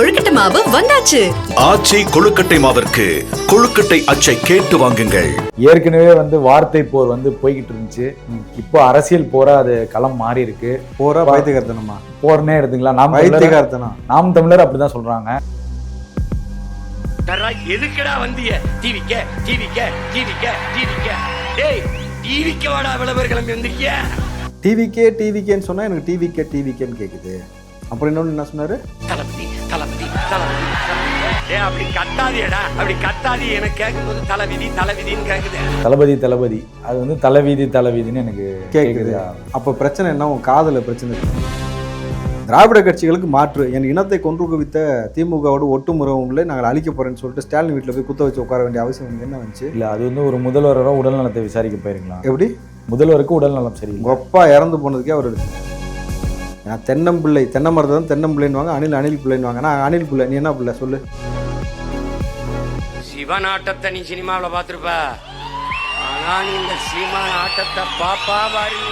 கொழுக்கட்டை மாவு வந்தாச்சு. ஆச்சி கொழுக்கட்டை மாவிற்கு கொழுக்கட்டை அச்சை கேட்டு வாங்குங்கள். ஏற்கனவே வந்து வார்த்தை போர் வந்து போய்கிட்டு இருந்துச்சு. இப்போ அரசியல் போரா அது களம் மாறி இருக்கு. போரா பைத்தியகார்த்தனமா? போர்னே எடுத்துங்களா? நாம் தமிழர்? பைத்தியகார்த்தனம் நாம் தமிழர் அப்படிதான் சொல்றாங்க. எதுக்குடா வந்திய? டிவிக்க டிவிக்க டிவிக்க டிவிக்க டேய் டிவிக்க வாடா விளம்பரம் கிளம்பி வந்திருக்கிய? டிவிக்கே டிவிக்கேன்னு சொன்னா எனக்கு டிவிக்கே டிவிக்கேன்னு கேக்குது. அப்புறம் இன்னொன்னு என்ன சொன்னாரு? தளபதி தளபதி தளபதி டேய் அப்படி கத்தாதியடா அப்படி கத்தாதி எனக்கு கேட்கும்போது தலைவிதி தலைவிதின்னு கேக்குது. தளபதி தளபதி. அது வந்து தலைவீதி தலைவீதின்னு எனக்கு கேக்குது. கேக்குது. அப்ப பிரச்சனை என்ன? உன் காதுல பிரச்சனை. திராவிட கட்சிகளுக்கு மாற்று. என் இனத்தை கொன்று குவித்த திமுகவோட ஒட்டுமுறவுங்களே நாங்கள் அழிக்க போறேன்னு சொல்லிட்டு ஸ்டாலின் வீட்டில் போய் குத்த வச்சு உட்கார வேண்டிய அவசியம் என்ன வந்துச்சு? இல்ல அது வந்து ஒரு முதல்வரோட உடல் நலத்தை விசாரிக்க போயிருக்கலாம். எப்படி? முதல்வருக்கு உடல் நலம் உங்க அப்பா இறந்து போனதுக்கே அவர் நான் தென்னம்பிள்ளை தென்னை மரத்தை தான் தென்னம்பிள்ளைன்னு அணில் அணில் பிள்ளைன்னு நான் அணில் பிள்ளை நீ என்ன பிள்ளை சொல்லு. சிவன் ஆட்டத்தை நீ சினிமாவில் பார்த்துருப்ப. ஆனா நீ இந்த சீமான் ஆட்டத்தை பாப்பா நீ.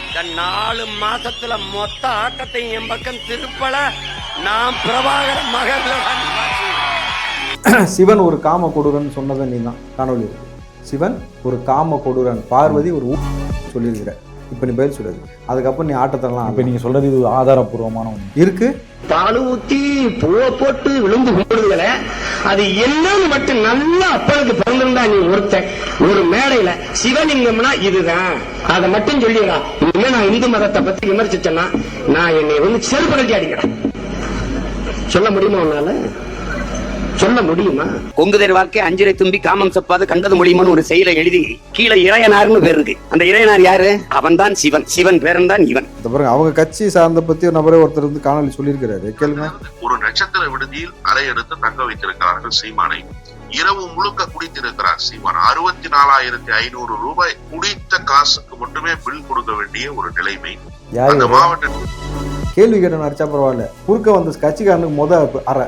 இந்த நாலு மாசத்துல மொத்த ஆட்டத்தையும் என் பக்கம் திருப்பல. நான் பிரபாகர மகர்ல சிவன் ஒரு காம கொடூரன் சொன்னதை நீ தான் காணொலி இருக்கு. சிவன் ஒரு காம கொடூரன் பார்வதி ஒரு சொல்லியிருக்கிற. இப்போ நீ பதில் சொல்லுது அதுக்கப்புறம் நீ ஆட்டத்தெல்லாம் இப்ப நீங்க சொல்றது இது ஆதாரப்பூர்வமான ஒண்ணு இருக்கு. பாலு ஊத்தி பூவை போட்டு விழுந்து கும்பிடுதுல அது என்னன்னு மட்டும் நல்லா அப்பளுக்கு பிறந்திருந்தா நீ ஒருத்தன். ஒரு மேடையில சிவலிங்கம்னா இதுதான். அதை மட்டும் சொல்லிடுறா. இனிமே நான் இந்து மதத்தை பத்தி விமர்சிச்சேன்னா நான் என்னை வந்து செருப்படைஞ்சு அடிக்கிறேன். சொல்ல முடியுமா உன்னால? சொல்ல முடியுமா? கொங்குதர் வாழ்க்கை அஞ்சிரை தும்பி காமம் சப்பாது கண்டது மொழியுமான்னு ஒரு செயலை எழுதி கீழே இறையனார்னு பேர் இருக்கு. அந்த இறையனார் யாரு? அவன் தான் சிவன். சிவன் பேரன் தான் இவன் பாருங்க அவங்க கட்சி சார்ந்த பத்தி ஒரு நபரே ஒருத்தர் வந்து காணொலி சொல்லியிருக்கிறாரு. கேளுங்க. ஒரு நட்சத்திர விடுதியில் அறையெடுத்து தங்க வைத்திருக்கிறார்கள் சீமானை. இரவு முழுக்க குடித்திருக்கிறார் சீமான். அறுபத்தி நாலாயிரத்தி ஐநூறு ரூபாய் குடித்த காசுக்கு மட்டுமே பில் கொடுக்க வேண்டிய ஒரு நிலைமை. யாரு அந்த? மாவட்ட கேள்வி கேட்ட அடிச்சா பரவாயில்ல. குறுக்க வந்து கட்சிக்காரனுக்கு முத அறை.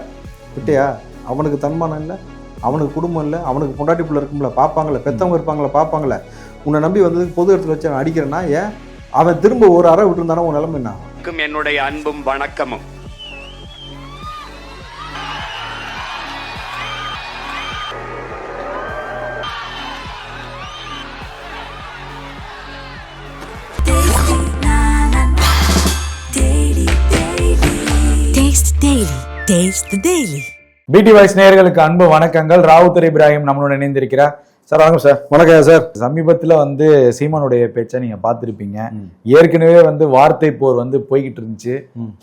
விட்டியா அவனுக்கு தன்மானம் இல்லை அவனுக்கு குடும்பம் இல்லை அவனுக்கு பொண்டாட்டி பிள்ளை இருக்கும்ல பார்ப்பாங்களே பெத்தவங்க இருப்பாங்களே பார்ப்பாங்களே உன்னை நம்பி வந்ததுக்கு பொது இடத்துல வச்சு அவன் அடிக்கிறேன்னா ஏன்? அவன் திரும்ப ஒரு அறை விட்டுருந்தானா உன் நிலைமை என்ன? என்னுடைய அன்பும் வணக்கமும். Taste Daily. Taste the Daily. பிடி வாய்ஸ் நேயர்களுக்கு அன்பு வணக்கங்கள். ராவுத்தர் இப்ராஹிம் நம்மளோட இணைந்திருக்கிறார். சார் வணக்கம் சார். வணக்கம் சார். சமீபத்துல வந்து சீமானுடைய பேச்சை நீங்க பார்த்திருப்பீங்க. ஏற்கனவே வந்து வார்த்தை போர் வந்து போய்கிட்டு இருந்துச்சு.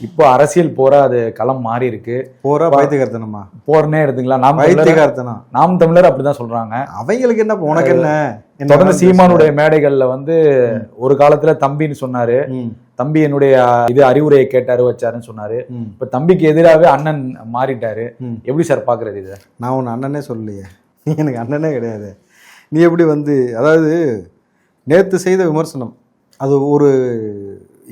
இப்போ அரசியல் போரா அது களம் மாறி இருக்கு போரா பைத்தியகார்த்தனமா? போர்னே எடுத்துங்களா நாம் பைத்தியகார்த்தனம் நாம் தமிழர் அப்படிதான் சொல்றாங்க. அவங்களுக்கு என்ன உனக்கு என்ன? தொடர்ந்து சீமானுடைய மேடைகள்ல வந்து ஒரு காலத்துல தம்பின்னு சொன்னாரு. தம்பி என்னுடைய இது அறிவுரையை கேட்டாரு வச்சாருன்னு சொன்னாரு. இப்ப தம்பிக்கு எதிராகவே அண்ணன் மாறிட்டாரு. எப்படி சார் பாக்குறது இதை? நான் உன் அண்ணனே சொல்லலையே. எனக்கு அண்ணனே கிடையாது. நீ எப்படி வந்து அதாவது நேற்று செய்த விமர்சனம் அது ஒரு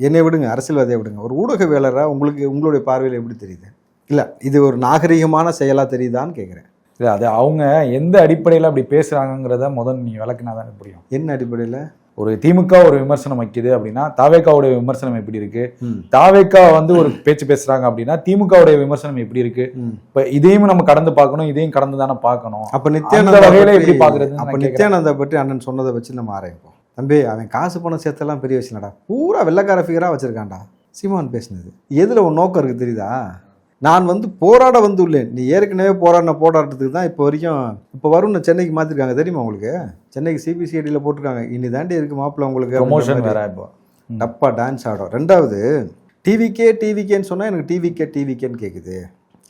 என்னை விடுங்க அரசியல்வாதியை விடுங்க. ஒரு ஊடகவியலராக உங்களுக்கு உங்களுடைய பார்வையில் எப்படி தெரியுது? இல்லை இது ஒரு நாகரிகமான செயலாக தெரியுதான்னு கேட்குறேன் இல்ல அது அவங்க எந்த அடிப்படையில அப்படி பேசுறாங்கங்கிறத முதல் நீ விளக்குனா தானே புரியும். என்ன அடிப்படையில்? ஒரு திமுக ஒரு விமர்சனம் வைக்குது அப்படின்னா தாவேக்காவுடைய விமர்சனம் எப்படி இருக்கு? தாவேக்கா வந்து ஒரு பேச்சு பேசுறாங்க அப்படின்னா திமுகவுடைய விமர்சனம் எப்படி இருக்கு? இப்ப இதையும் நம்ம கடந்து பார்க்கணும் இதையும் கடந்து தானே பார்க்கணும். அப்போ நித்யானந்தா வகையில எப்படி பாக்குறதுன்னு அப்போ. நித்யானந்தா பற்றி அண்ணன் சொன்னதை வச்சு நம்ம ஆராய்ப்போம். தம்பி அவன் காசு பணம் சேர்த்தெல்லாம் பெரிய விஷயம் இல்லடா பூரா வெள்ளக்கார ஃபிகராக வச்சிருக்கான்டா. சீமான் பேசினது. எதில் உன் நோக்கம் இருக்குது தெரியுதா? நான் வந்து போராட வந்துள்ளேன். நீ ஏற்கனவே போராடின போராட்டத்துக்கு தான் இப்போ வரைக்கும் இப்போ வரும்னு சென்னைக்கு மாற்றிருக்காங்க தெரியுமா உங்களுக்கு? சென்னைக்கு சிபிசிஐடியில் போட்டிருக்காங்க. இனி தாண்டி இருக்கு மாப்பிள்ள உங்களுக்கு ப்ரொமோஷன். வேற இப்போ. டப்பா டான்ஸ் ஆடும். ரெண்டாவது டிவிக்கே டிவிக்கேன்னு சொன்னால் எனக்கு டிவிக்கே டிவிக்கேன்னு கேட்குது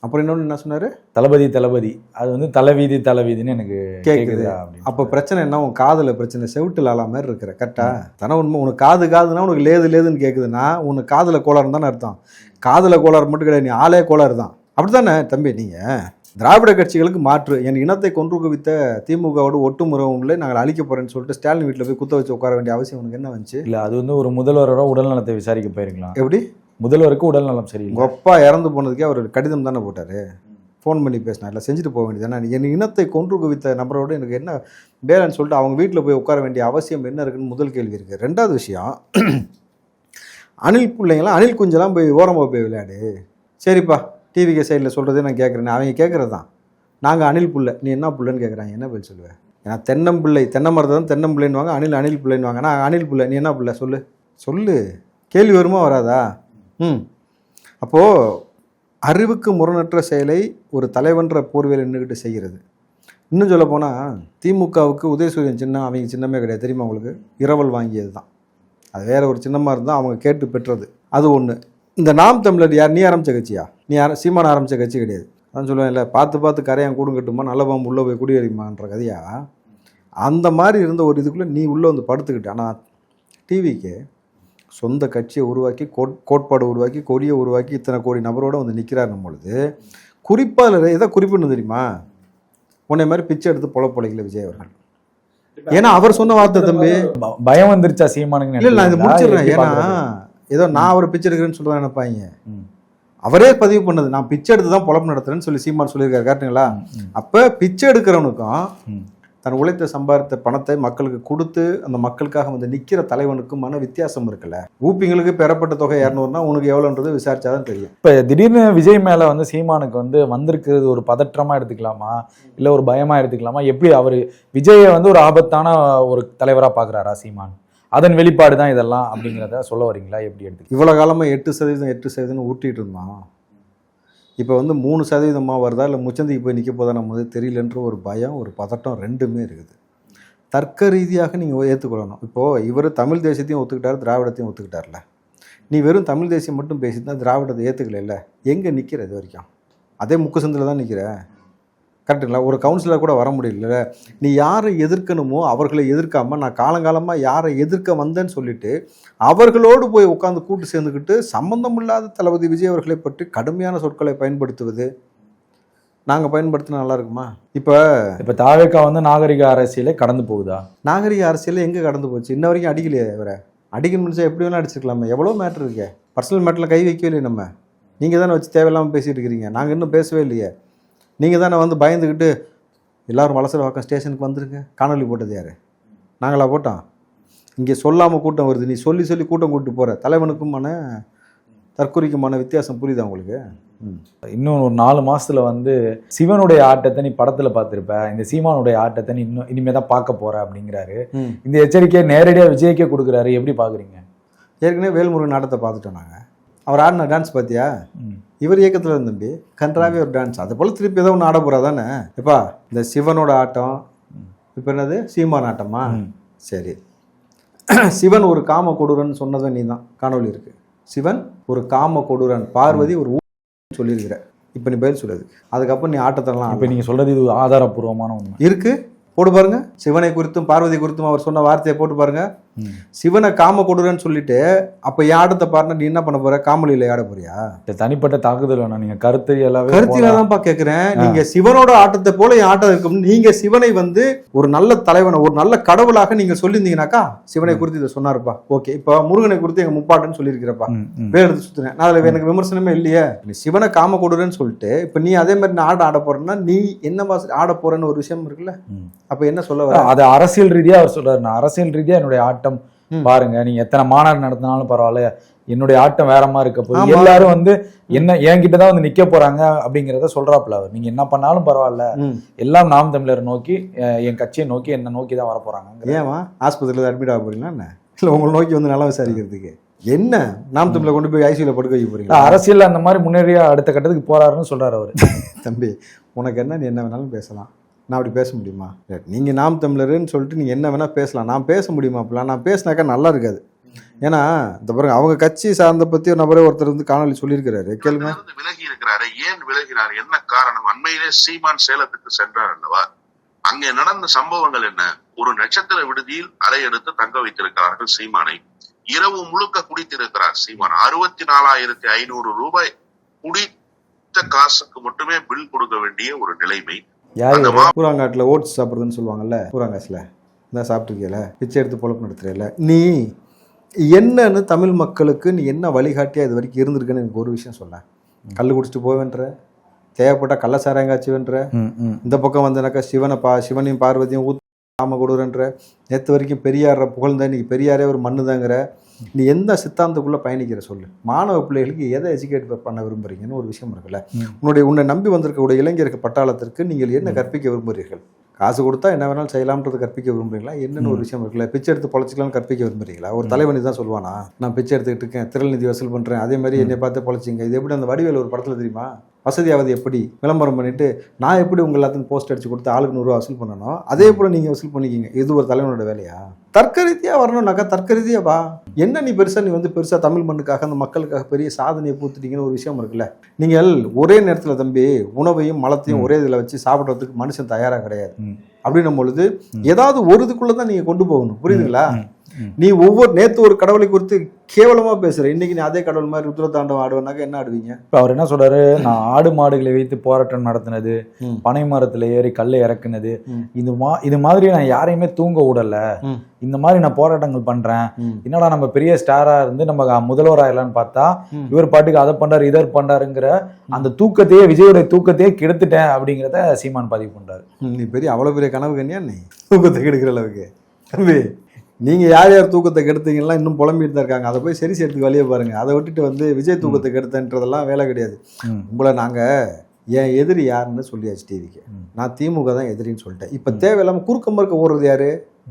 அப்புறம் இன்னொன்று என்ன சொன்னார்? தளபதி தளபதி. அது வந்து தலைவீதி தலைவீதின்னு எனக்கு கேட்குது அப்போ பிரச்சனை என்ன? உன் காதில் பிரச்சனை செவிட்டு லாலா மாதிரி இருக்கிற கரெக்டா தானே உண்மை உனக்கு காது காதுனா உனக்கு லேது லேதுன்னு கேட்குதுன்னா உனக்கு காதில் கோளாறு தானே அர்த்தம். காதில் கோளாறு மட்டும் கிடையாது நீ ஆளே கோளாறு தான். அப்படி தானே தம்பி நீங்கள் திராவிட கட்சிகளுக்கு மாற்று. என் இனத்தை கொன்று குவித்த திமுகவோட ஒட்டுமுறவுங்களே நாங்கள் அழிக்க போறேன்னு சொல்லிட்டு ஸ்டாலின் வீட்டில் போய் குத்த வச்சு உட்கார வேண்டிய அவசியம் உனக்கு என்ன வந்துச்சு? இல்ல அது வந்து ஒரு முதல்வரோட உடல் நலத்தை விசாரிக்க போயிருக்கலாம். எப்படி? முதல்வருக்கு உடல் நலம் சரி உங்கள் அப்பா இறந்து போனதுக்கே அவர் கடிதம் தானே போட்டார். ஃபோன் பண்ணி பேசினா இல்லை செஞ்சுட்டு போக வேண்டியது என் இனத்தை கொன்று குவித்த நபரோடு எனக்கு என்ன வேலைன்னு சொல்லிட்டு அவங்க வீட்டில் போய் உட்கார வேண்டிய அவசியம் என்ன இருக்குன்னு முதல் கேள்வி இருக்குது ரெண்டாவது விஷயம் அணில் பிள்ளைங்களாம் அணில் குஞ்செல்லாம் போய் ஓரமாக போய் விளையாடு. சரிப்பா டிவிகே சைடில் சொல்கிறதே நான் கேட்குறேன் அவங்க கேட்குறது தான் நாங்கள் அணில் புள்ளை. நீ என்ன புள்ளைன்னு கேட்குறாங்க என்ன பதில் சொல்லுவேன் ஏன்னா தென்னம்பிள்ளை தென்னை மரத்தை தான் தென்னம்பிள்ளைன்னுவாங்க அணில் அணில் பிள்ளைன்னுவாங்க. நான் அணில் புள்ளை நீ என்ன பிள்ளை? சொல்லு. சொல்லு. கேள்வி வருமா வராதா? அப்போது அறிவுக்கு முரணற்ற செயலை ஒரு தலைவன்ற போர்வையில் நின்றுக்கிட்டு செய்கிறது. இன்னும் சொல்ல போனால் திமுகவுக்கு உதயசூரியன் சின்னம் அவங்க சின்னமே கிடையாது. தெரியுமா உங்களுக்கு? இரவல் வாங்கியது தான். அது வேற ஒரு சின்னமாக இருந்தால் அவங்க கேட்டு பெற்றது. அது ஒன்று இந்த நாம் தமிழர் யார்? நீ ஆரம்பிச்ச கட்சியா? நீ ஆர சீமான ஆரம்பித்த கட்சி கிடையாது. அதான் சொல்லுவேன் இல்லை பார்த்து பார்த்து கரையான் கூடும் கட்டுமா நல்ல பாம்பு உள்ளே போய் குடியேறிமான்ற கதையா? அந்த மாதிரி இருந்த ஒரு இதுக்குள்ளே நீ உள்ளே வந்து படுத்துக்கிட்ட. ஆனால் டிவிக்கு சொந்த கட்சியை உருவாக்கி கோட் கோட்பாடு உருவாக்கி கொடியை உருவாக்கி இத்தனை கோடி நபரோட வந்து நிற்கிறார் பொழுது குறிப்பாக எதை குறிப்புன்னு தெரியுமா? உன்னை மாதிரி பிச்சை எடுத்து பொல பொழைக்கல விஜய் அவர்கள். ஏன்னா அவர் சொன்ன வார்த்தை தம்பி. பயம் வந்துருச்சா சீமானுக்கு இல்ல நான் இதை முடிச்சிடுறேன். ஏன்னா ஏதோ நான் அவர் பிச்சை எடுக்கிறேன்னு சொல்றேன் நினைப்பாங்க. அவரே பதிவு பண்ணது நான் பிச்சை எடுத்து தான் பொழப்பு நடத்துறேன்னு சொல்லி சீமான் சொல்லியிருக்காரு கரெக்டுங்களா அப்ப பிச்சை எடுக்கிறவனுக்கும். தன் உழைத்த சம்பாதித்த பணத்தை மக்களுக்கு கொடுத்து அந்த மக்களுக்காக வந்து நிக்கிற தலைவனுக்கும் மன வித்தியாசம் இருக்குல்ல? ஊப்பிங்களுக்கு பெறப்பட்ட தொகை இரநூறுனா உனக்கு எவ்வளோன்றது விசாரிச்சாதான் தெரியும். இப்ப திடீர்னு விஜய் மேல வந்து சீமானுக்கு வந்து வந்திருக்கிறது ஒரு பதற்றமா எடுத்துக்கலாமா? இல்ல ஒரு பயமா எடுத்துக்கலாமா? எப்படி அவரு விஜயை வந்து ஒரு ஆபத்தான ஒரு தலைவரா பாக்குறாரா சீமான்? அதன் வெளிப்பாடு தான் இதெல்லாம் அப்படிங்கிறத சொல்ல வரீங்களா? எப்படி எடுத்துக்கலாம் இவ்வளோ காலமாக எட்டு சதவீதம் எட்டு சதவீதம் ஊட்டிட்டு இருந்தான். இப்போ வந்து மூணு சதவீதமாக வருதா இல்லை முச்சந்திக்கு போய் நிற்க போதா நம்ம தெரியலன்ற ஒரு பயம் ஒரு பதட்டம் ரெண்டுமே இருக்குது. தர்க்க ரீதியாக நீங்கள் ஏற்றுக்கொள்ளணும் இப்போது இவர் தமிழ் தேசியத்தையும் ஒத்துக்கிட்டார் திராவிடத்தையும் ஒத்துக்கிட்டார்ல. நீ வெறும் தமிழ் தேசியம் மட்டும் பேசிட்டு திராவிடத்தை ஏற்றுக்கல எங்கே நிற்கிற இது வரைக்கும்? அதே முக்குசந்தில் தான் நிற்கிற கரெக்டுங்களா ஒரு கவுன்சிலர் கூட வர முடியல நீ யாரை எதிர்க்கணுமோ அவர்களை எதிர்க்காம நான் காலங்காலமாக யாரை எதிர்க்க வந்தேன்னு சொல்லிட்டு அவர்களோடு போய் உட்காந்து கூட்டு சேர்ந்துக்கிட்டு சம்பந்தமில்லாத தளபதி விஜய் அவர்களை பற்றி கடுமையான சொற்களை பயன்படுத்துவது? நாங்கள் பயன்படுத்தினா நல்லா இருக்குமா? இப்போ இப்ப தாவேக்கா வந்து நாகரிக அரசியலே கடந்து போகுதா? நாகரிக அரசியல் எங்கே கடந்து போச்சு? இன்ன வரைக்கும் அடிக்கலையே இவரை. அடிக்கணும் முடிச்சா எப்படி வேணால் அடிச்சிருக்கலாமே. எவ்வளோ மேட்ரு இருக்கே? பர்சனல் மேட்டரில் கை வைக்கவே இல்லையே நம்ம. நீங்கள் தானே வச்சு தேவையில்லாமல் பேசிட்டு இருக்கிறீங்க. நாங்கள் இன்னும் பேசவே இல்லையே. நீங்கள் தானே வந்து பயந்துக்கிட்டு எல்லாரும் வாக்கம் ஸ்டேஷனுக்கு வந்துருங்க. காணொலி போட்டது யார்? நாங்களா போட்டோம். இங்கே சொல்லாமல் கூட்டம் வருது. நீ சொல்லி சொல்லி கூட்டம் கூப்பிட்டு போகிற தலைவனுக்குமான தற்கொலைக்குமான வித்தியாசம் புரியுதா உங்களுக்கு? இன்னும் ஒரு நாலு மாசத்துல வந்து சிவனுடைய ஆட்டத்தை நீ படத்துல பார்த்திருப்ப. இந்த சீமானுடைய ஆட்டத்தை நீ இன்னும் இனிமே தான் பார்க்க போற அப்படிங்கிறாரு. இந்த எச்சரிக்கையை நேரடியா விஜய்க்கே கொடுக்குறாரு. எப்படி பாக்குறீங்க ஏற்கனவே வேல்முருகன் நாட்டத்தை பார்த்துட்டோம் நாங்கள் அவர் ஆடின டான்ஸ் பார்த்தியா. இவர் இயக்கத்தில் இருந்த தம்பி. கன்றாவே ஒரு டான்ஸ் அது போல் திருப்பி ஏதோ ஒன்று ஆட போகிறா தானே. எப்பா இந்த சிவனோட ஆட்டம் இப்போ என்னது? சீமான் ஆட்டமா. சரி. சிவன் ஒரு காம கொடூரன் சொன்னதை நீ தான் காணொலி இருக்கு. சிவன் ஒரு காம கொடூரன். பார்வதி ஒரு சொல்லியிருக்கிற. இப்போ நீ பதில் சொல்லுது அதுக்கப்புறம் நீ ஆட்டத்தெல்லாம் இப்ப நீங்க சொல்றது இது ஆதாரப்பூர்வமான உண்மை. இருக்கு. போட்டு பாருங்க. சிவனை குறித்தும் பார்வதி குறித்தும் அவர் சொன்ன வார்த்தையை போட்டு பாருங்க. ம். சிவனை காம கொடுறன்னு சொல்லிட்டு அப்ப ஆட்டத்தை பாருனா நீ என்ன பண்ண போற? காமொலியில ஆட போறியா? தனிப்பட்ட தாக்குதல் வேணாம். நீங்க கருத்து எல்லாமே கருத்தில தான்ப்பா கேக்குறேன். நீங்க சிவனோட ஆட்டத்தை போல என் ஆட்டம் இருக்கும் நீங்க சிவனை வந்து ஒரு நல்ல தலைவனை ஒரு நல்ல கடவுளாக நீங்க சொல்லியிருந்தீங்கன்னாக்கா சிவனை குறித்து இதை சொன்னாருப்பா. ஓகே இப்போ முருகனை குறித்து எங்க முப்பாட்டுன்னு சொல்லியிருக்கிறப்பா. பேர் எடுத்து சுத்துறேன். நான் அதுல எனக்கு விமர்சனமே இல்லையே. நீ சிவனை காம கொடுறேன்னு சொல்லிட்டு இப்ப நீ அதே மாதிரி நான் ஆட ஆட போறேன்னா நீ என்ன ஆட போறேன்னு ஒரு விஷயம் இருக்குல்ல. அப்ப என்ன சொல்ல வர? அது அரசியல் ரீதியா அவர் சொல்றாரு. நான் அரசியல் ரீதியா என்னுடைய ஆட்டம் ம். பாருங்க நீங்க எத்தனை மாநாடு நடத்தினாலும் பரவாயில்ல. என்னுடைய ஆட்டம் வேற மாதிரி இருக்க ஆமா. எல்லாரும் வந்து என்ன என்கிட்ட தான் வந்து நிக்க போறாங்க அப்படிங்கறத சொல்றாப்புல அவர். நீங்க என்ன பண்ணாலும் பரவாயில்ல. எல்லாம் நாம் தமிழர் நோக்கி என் கட்சியை நோக்கி என்ன நோக்கி தான் வர போறாங்க ஏமா ஆஸ்பத்திரியில் அட்மிட் ஆக போறீங்களா என்ன? இல்லை உங்களை நோக்கி வந்து நல்லா விசாரிக்கிறதுக்கு. என்ன? நாம் தமிழை கொண்டு போய் ஐசியூல படுக்க வைக்க போறீங்களா? அரசியல் அந்த மாதிரி முன்னேறிய அடுத்த கட்டத்துக்கு போறாருன்னு சொல்றாரு அவரு. தம்பி உனக்கு என்ன நீ என்ன வேணாலும் பேசலாம். நான் அப்படி பேச முடியுமா? இல்ல, நீங்க நாம் தமிழருன்னு சொல்லிட்டு நீங்க என்ன வேணா பேசலாம். நான் பேச முடியுமா அப்படிலாம்? நான் பேசினாக்கா நல்லா இருக்காது. ஏன்னா இந்த பாருங்க அவங்க கட்சி சார்ந்த பத்தி ஒரு நபரே ஒருத்தர் வந்து காணொலி சொல்லியிருக்கிறாரு. கேளுங்க. விலகி இருக்கிறாரு. ஏன் விலகினார் என்ன காரணம்? அண்மையிலே சீமான் சேலத்துக்கு சென்றார் அல்லவா? அங்கே நடந்த சம்பவங்கள் என்ன? ஒரு நட்சத்திர விடுதியில் அறை எடுத்து தங்க வைத்திருக்கிறார்கள் சீமானை. இரவு முழுக்க குடித்திருக்கிறார் சீமான். அறுபத்தி நாலாயிரத்தி ஐநூறு ரூபாய் குடித்த காசுக்கு மட்டுமே பில் கொடுக்க வேண்டிய ஒரு நிலைமை யாரு இவரு? பூராங்காட்டில் ஓட்ஸ் சாப்பிட்றதுன்னு சொல்லுவாங்கல்ல பூராங்காசில் இந்த சாப்பிட்ருக்கல பிச்சை எடுத்து பொழப்பு நடத்துறல நீ என்னன்னு தமிழ் மக்களுக்கு நீ என்ன வழிகாட்டியா இது வரைக்கும் இருந்திருக்குன்னு எனக்கு ஒரு விஷயம் சொல்ல கல் குடிச்சிட்டு போவேன்ற தேவைப்பட்ட கள்ள சாராயங்காச்சுவன்ற ம், ம். இந்த பக்கம் வந்தனாக்கா சிவனை பா சிவனையும் பார்வதியும் ஊத் காம கொடுறன்ற நேற்று வரைக்கும் பெரியார புகழ்ந்த இன்னைக்கு பெரியாரே ஒரு மண்ணு தாங்கிற நீ எந்த சித்தாந்தத்துக்குள்ளே பயணிக்கிற சொல்லு. மாணவ பிள்ளைகளுக்கு எதை எஜுகேட் பண்ண விரும்புறீங்கன்னு ஒரு விஷயம் இருக்குல்ல? உன்னுடைய உன்னை நம்பி வந்திருக்கக்கூடிய இளைஞருக்கு பட்டாளத்திற்கு நீங்கள் என்ன கற்பிக்க விரும்புகிறீர்கள்? காசு கொடுத்தா என்ன வேணாலும் செய்யலாம்ன்றது கற்பிக்க விரும்புறீங்களா? என்னன்னு ஒரு விஷயம் இருக்குல்ல? பிச்சை எடுத்து பொழைச்சிக்கலாம்னு கற்பிக்க விரும்புறீங்களா? ஒரு தலைவனி தான் சொல்லுவானா? நான் பிச்சை எடுத்துக்கிட்டு இருக்கேன் திரள்நிதி வசூல் பண்ணுறேன் அதே மாதிரி என்னை பார்த்து பொழைச்சிங்க. இது எப்படி அந்த வடிவேல் ஒரு படத்தில் தெரியுமா? வசதியாவது எப்படி? விளம்பரம் பண்ணிட்டு நான் எப்படி உங்க எல்லாத்துக்கும் போஸ்ட் அடிச்சு கொடுத்து ஆளுக்கு நூறுரூவா வசூல் பண்ணணும் அதே போல நீங்க வசூல் பண்ணிக்கிங்க. இது ஒரு தலைவனோட வேலையா? தர்க்க ரீதியா வரணும்னாக்கா தர்க்க ரீதியா வா. என்ன நீ பெருசா நீ வந்து பெருசா தமிழ் மண்ணுக்காக அந்த மக்களுக்காக பெரிய சாதனையை பூத்துட்டீங்கன்னு ஒரு விஷயம் இருக்குல்ல? நீங்கள் ஒரே நேரத்துல தம்பி உணவையும் மலத்தையும் ஒரே இதில் வச்சு சாப்பிட்றதுக்கு மனுஷன் தயாரா கிடையாது. அப்படின்னும் பொழுது ஏதாவது ஒரு இதுக்குள்ள தான் நீங்க கொண்டு போகணும். புரியுதுங்களா. நீ ஒவ்வொரு நேத்து ஒரு கடவுளை குறித்து கேவலமா பேசுற. இன்னைக்கு நீ அதே கடவுள் மாதிரி ருத்ர தாண்டவம் ஆடுவேனாக்கா என்ன ஆடுவீங்க? இப்போ அவர் என்ன சொல்றாரு? நான் ஆடு மாடுகளை வைத்து போராட்டம் நடத்தினது. பனை மரத்துல ஏறி கல்லை இறக்குனது. இது மா இது மாதிரி நான் யாரையுமே தூங்க விடல. இந்த மாதிரி நான் போராட்டங்கள் பண்றேன். என்னடா நம்ம பெரிய ஸ்டாரா இருந்து நம்ம முதல்வர் ஆயிடலாம்னு பார்த்தா. இவர் பாட்டுக்கு அதை பண்றாரு இதை பண்றாருங்கிற அந்த தூக்கத்தையே விஜயோடைய தூக்கத்தையே கெடுத்துட்டேன் அப்படிங்கிறத சீமான் பதிவு பண்றாரு. நீ பெரிய அவ்வளோ பெரிய கனவு கண்ணியா நீ? தூக்கத்தை கெடுக்கிற அளவுக்கு. தம்பி நீங்கள் யார் யார் தூக்கத்தை கெடுத்தீங்கலாம் இன்னும் புலம்பிட்டு தான் இருக்காங்க. அதை போய் சரி செய்யறதுக்கு வழியை பாருங்க. அதை விட்டுட்டு வந்து விஜய் தூக்கத்தை கெடுத்தன்றதெல்லாம் வேலை கிடையாது. உங்களை நாங்கள் என் எதிரி யாருன்னு சொல்லியாச்சு டிவிக்கு நான் திமுக தான் எதிரின்னு சொல்லிட்டேன். இப்போ தேவையில்லாமல் குறுக்க மறுக்க ஓடுறது யாரு?